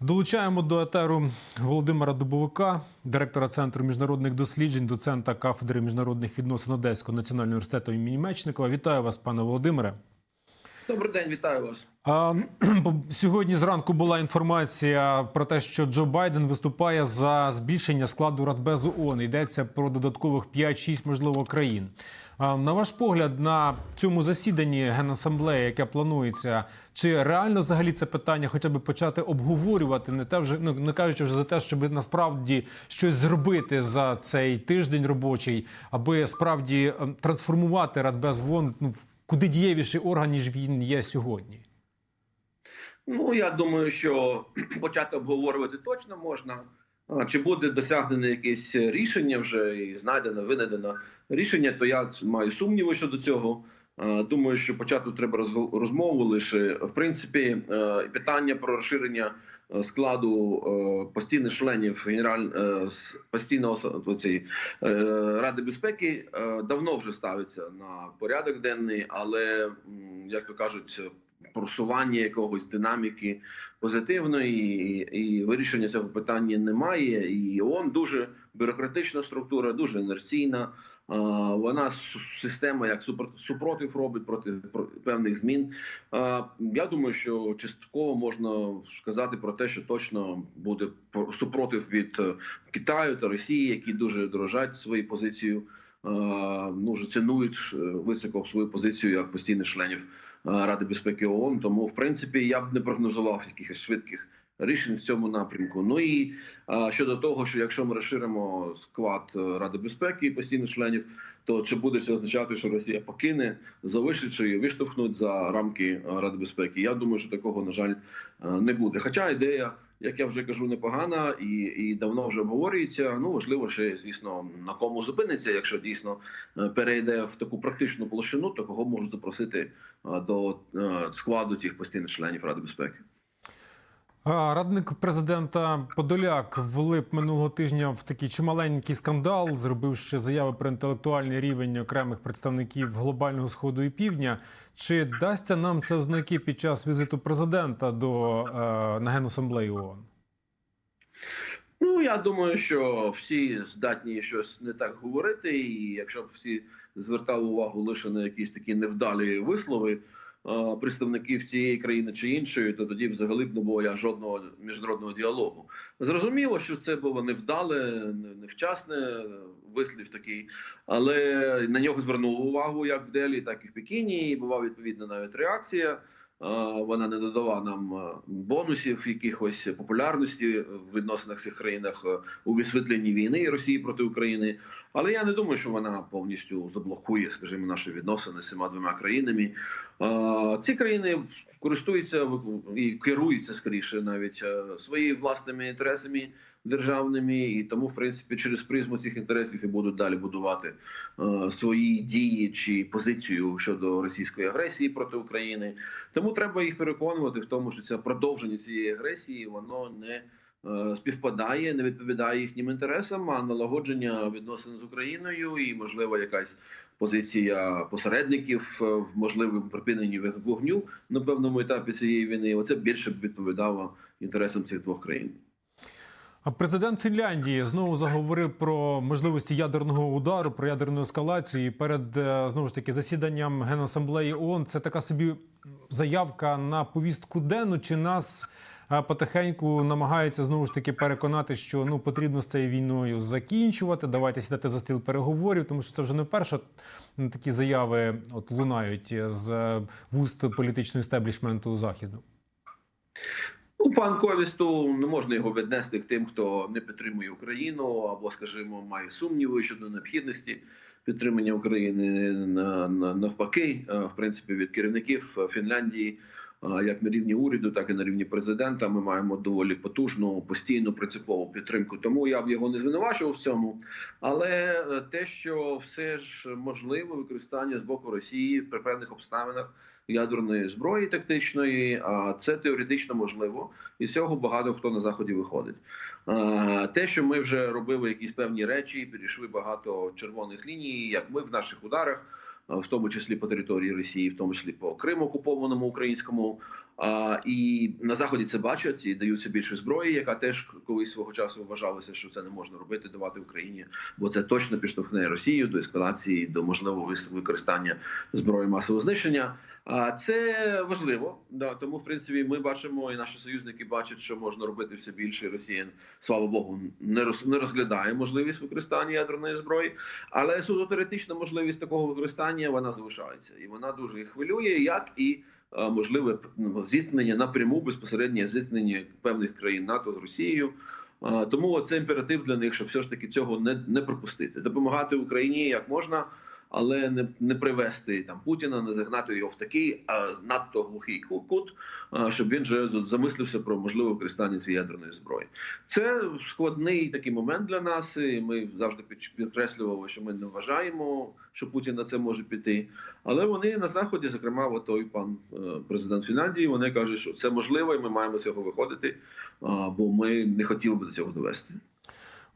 Долучаємо до етеру Володимира Дубовика, директора Центру міжнародних досліджень, доцента кафедри міжнародних відносин Одеського національного університету імені Мечникова. Вітаю вас, пане Володимире. Добрий день, вітаю вас. Сьогодні зранку була інформація про те, що Джо Байден виступає за збільшення складу Радбезу ООН. Йдеться про додаткових 5-6, можливо, країн. На ваш погляд, на цьому засіданні Генасамблеї, яке планується, чи реально взагалі це питання хоча б почати обговорювати, не те вже ну не кажучи вже за те, щоб насправді щось зробити за цей тиждень робочий, аби справді ем, трансформувати Радбез в ООН, ну, в куди дієвіший орган, ніж він є сьогодні? Ну я думаю, що почати обговорювати точно можна. Чи буде досягнене якесь рішення вже і знайдено, винайдено рішення, то я маю сумніви щодо цього. А, Думаю, що почати треба розмову лише в принципі е, питання про розширення е, складу е, постійних членів генераль е, постійного е, ради безпеки е, давно вже ставиться на порядок денний, але як то кажуть, просування якогось динаміки позитивної і, і вирішення цього питання немає. І ООН дуже бюрократична структура, дуже інерційна. Вона система як супротив робить проти про- певних змін. Я думаю, що частково можна сказати про те, що точно буде про- супротив від е, Китаю та Росії, які дуже дорожать свою позицію. Ну вже цінують е, високо свою позицію як постійних членів Ради безпеки ООН. Тому, в принципі, я б не прогнозував якихось швидких рішень в цьому напрямку. Ну і а, щодо того, що якщо ми розширимо склад е, Ради безпеки і постійних членів, то чи буде це означати, що Росія покине, залишить чи виштовхнуть за рамки е, Ради безпеки? Я думаю, що такого на жаль е, не буде. Хоча ідея. Як я вже кажу, непогана і і давно вже обговорюється. Ну важливо ще, звісно, на кому зупиниться, якщо дійсно перейде в таку практичну площину, то кого можуть запросити до складу цих постійних членів Ради безпеки. Радник президента Подоляк влип минулого тижня в такий чималенький скандал, зробивши заяви про інтелектуальний рівень окремих представників глобального сходу і півдня. Чи дасться нам це в знаки під час візиту президента до е, на генасамблеї ООН? Ну я думаю, що всі здатні щось не так говорити, і якщо б всі звертали увагу лише на якісь такі невдалі вислови представників цієї країни чи іншої, то тоді взагалі б не було я жодного міжнародного діалогу. Зрозуміло, що це було невдале, невчасне вислів такий, але на нього звернули увагу як в Делі, так і в Пекіні. І була відповідна навіть реакція. Вона не додала нам е, бонусів, якихось популярності в відносинах цих країнах е, у висвітленні війни Росії проти України. Але я не думаю, що вона повністю заблокує, скажімо, наші відносини з цими двома країнами. Ці країни користуються і керуються скоріше навіть е, своїми власними інтересами державними, і тому, в принципі, через призму цих інтересів і будуть далі будувати е, свої дії чи позицію щодо російської агресії проти України. Тому треба їх переконувати в тому, що це продовження цієї агресії воно не співпадає, не відповідає їхнім інтересам, а налагодження відносин з Україною і можливо якась позиція посередників е, в можливому припиненні вогню на певному етапі цієї війни. Оце більше б відповідало інтересам цих двох країн. Президент Фінляндії знову заговорив про можливості ядерного удару, про ядерну ескалацію. І перед е, знову ж таки засіданням Генасамблеї ООН це така собі заявка на повістку денну. Чи нас е, потихеньку намагаються знову ж таки переконати, що ну потрібно з цією війною закінчувати? Давайте сідати за стіл переговорів, тому що це вже не вперше такі заяви от лунають з е, вуст політичного істеблішменту заходу. Ну, пан Ковісту не можна його віднести к тим, хто не підтримує Україну або, скажімо, має сумніви щодо необхідності підтримання України на, на навпаки, е, в принципі, від керівників Фінляндії, як на рівні уряду, так і на рівні президента. Ми маємо доволі потужну постійну принципову підтримку. Тому я б його не звинувачував в цьому. Але е, те, що все ж можливе використання з боку Росії при певних обставинах ядерної зброї тактичної, а це теоретично можливо, і з цього багато хто на заході виходить. Те, що ми вже робили якісь певні речі, перейшли багато червоних ліній, як ми в наших ударах, в тому числі по території Росії, в тому числі по Криму окупованому українському. А, і на заході це бачать і даються більше зброї, яка теж колись свого часу вважалося, що це не можна робити, давати Україні, бо це точно підштовхне Росію до ескалації, до можливого використання зброї масового знищення. А це важливо. Да, тому, в принципі, ми бачимо, і наші союзники бачать, що можна робити все більше. Росія, слава Богу, не роз, не розглядає можливість використання ядерної зброї, але суто теоретична можливість такого використання вона залишається, і вона дуже хвилює, як і можливе ну, зіткнення напряму безпосереднє зіткнення певних країн НАТО з Росією. Е, Тому це імператив для них, щоб все ж таки цього не, не пропустити, допомагати Україні як можна, але не, не привести там Путіна, не загнати його в такий а, надто глухий ку- кут, а, щоб він вже замислився про можливе використання цієї ядерної зброї. Це складний такий момент для нас. і Ми завжди підкреслювали, що ми не вважаємо, що Путін на це може піти. Але вони на заході, зокрема, от той пан е, президент Фінляндії, вони кажуть, що це можливо, і ми маємо з цього виходити, а, бо ми не хотіли би до цього довести.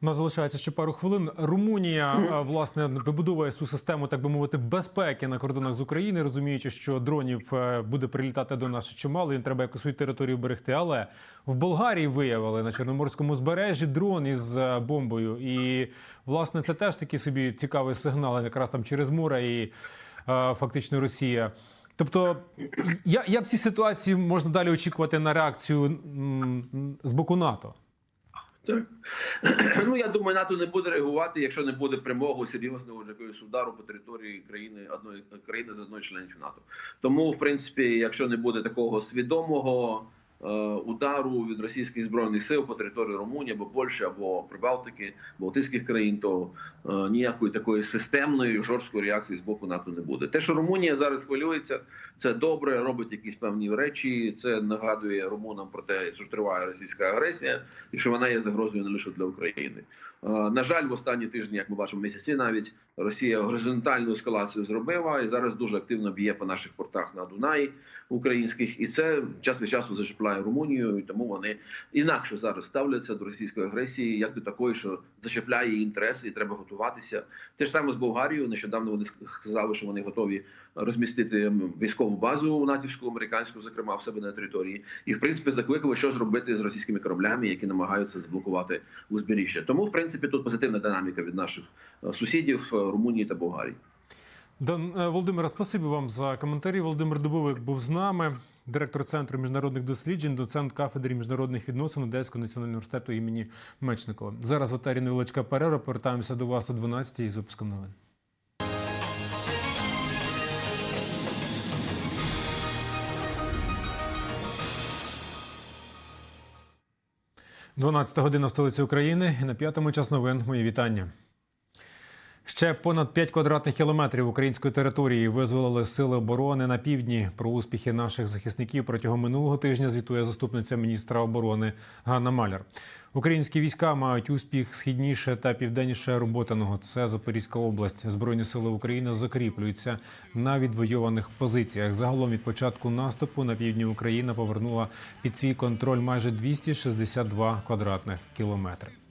Нас залишається ще пару хвилин. Румунія власне вибудовує цю систему, так би мовити, безпеки на кордонах з України, розуміючи, що дронів е, буде прилітати до нас чимало, їм треба якусь свою територію берегти. Але в Болгарії виявили на чорноморському збережжі дрон із е, бомбою. І власне це теж такий собі цікавий сигнал, якраз там через море і е, фактично Росія. Тобто, я- як в цій ситуації можна далі очікувати на реакцію з боку НАТО? Так. Ну я думаю, НАТО не буде реагувати, якщо не буде прямого серйозного якогось удару по території країни одної країни з одної членів НАТО. Тому, в принципі, якщо не буде такого свідомого удару від російських збройних сил по території Румунії або Польщі, або Прибалтики, Балтійських країн, то е, ніякої такої системної жорсткої реакції з боку НАТО не буде. Те, що Румунія зараз хвилюється, це добре, робить якісь певні речі. Це нагадує румунам про те, що триває російська агресія, і що вона є загрозою не лише для України. Е, На жаль, в останні тижні, як ми бачимо, місяці навіть Росія горизонтальну ескалацію зробила і зараз дуже активно б'є по наших портах на Дунаї українських, і це час від часу зачіпляє Румунію, і тому вони інакше зараз ставляться до російської агресії, як до такої, що зачіпляє інтереси, і треба готуватися. Те ж саме з Болгарією. Нещодавно вони сказали, що вони готові розмістити військову базу натівську, американську, зокрема в себе на території, і в принципі закликали, що зробити з російськими кораблями, які намагаються заблокувати узбережжя. Тому, в принципі, тут позитивна динаміка від наших е, сусідів е, Румунії та Болгарії. Дан е, Володимира, спасибі вам за коментарі. Володимир Дубовик був з нами, директор центру міжнародних досліджень, доцент кафедри міжнародних відносин Одеського національного університету імені Мечникова. Зараз в етері невеличка перерва. Повертаємося до вас о 12 із випуском новин. 12 година в столиці України на п'ятому час новин. Мої вітання. Ще понад 5 квадратних кілометрів української території визволили сили оборони на півдні. Про успіхи наших захисників протягом минулого тижня звітує заступниця міністра оборони Ганна Маляр. Українські війська мають успіх східніше та південніше Роботиного. Це Запорізька область. Збройні сили України закріплюються на відвойованих позиціях. Загалом від початку наступу на півдні Україна повернула під свій контроль майже 262 квадратних кілометри.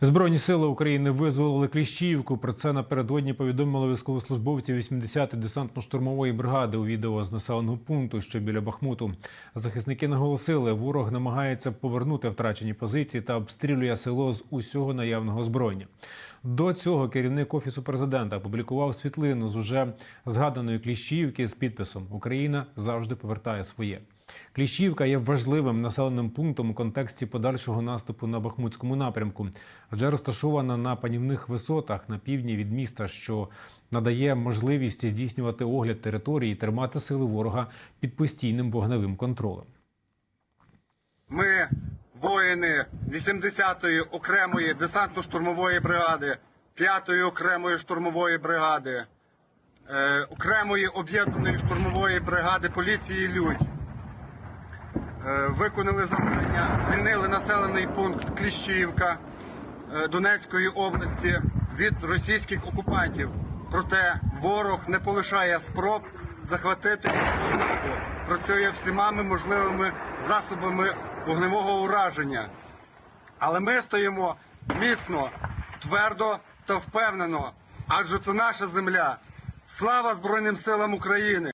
Збройні сили України визволили Кліщіївку. Про це напередодні повідомили військовослужбовці 80-ї десантно-штурмової бригади у відео з населеного пункту, що біля Бахмуту. Захисники наголосили, ворог намагається повернути втрачені позиції та обстрілює село з усього наявного озброєння. До цього керівник офісу президента опублікував світлину з уже згаданої Кліщіївки з підписом Україна завжди повертає своє. Кліщівка є важливим населеним пунктом у контексті подальшого наступу на Бахмутському напрямку, адже розташована на панівних висотах на півдні від міста, що надає можливість здійснювати огляд території і тримати сили ворога під постійним вогневим контролем. Ми, воїни 80-ї окремої десантно-штурмової бригади, 5-ї окремої штурмової бригади, е, окремої об'єднаної штурмової бригади поліції Людь. Е, виконали завдання, звільнили населений пункт Кліщіївка е, Донецької області від російських окупантів. Проте ворог не полишає спроб захватити Бахмуту. Працює всіма можливими засобами вогневого ураження. Але ми стоїмо міцно, твердо та впевнено, адже це наша земля. Слава Збройним силам України!